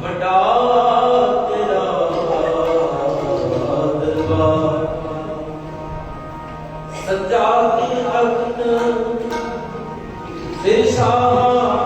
ਵੱਡਾ সহ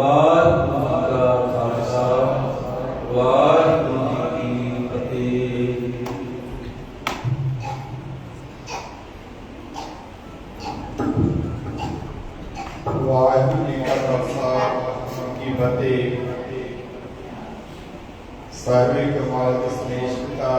ਵਾਹਿਗੁਰੂ ਦਾ ਖਾਲਸਾ ਵਾਹਿਗੁਰੂ ਜੀ ਕੀ ਫਤਿਹ ਵਾਹਿਗੁਰੂ ਜੀ ਕਾ ਖਾਲਸਾ ਕੀ ਫਤਿਹ। ਸਰਵੇ ਕਮਾਲ ਦੇ ਸਨੇਹ ਪਿਤਾ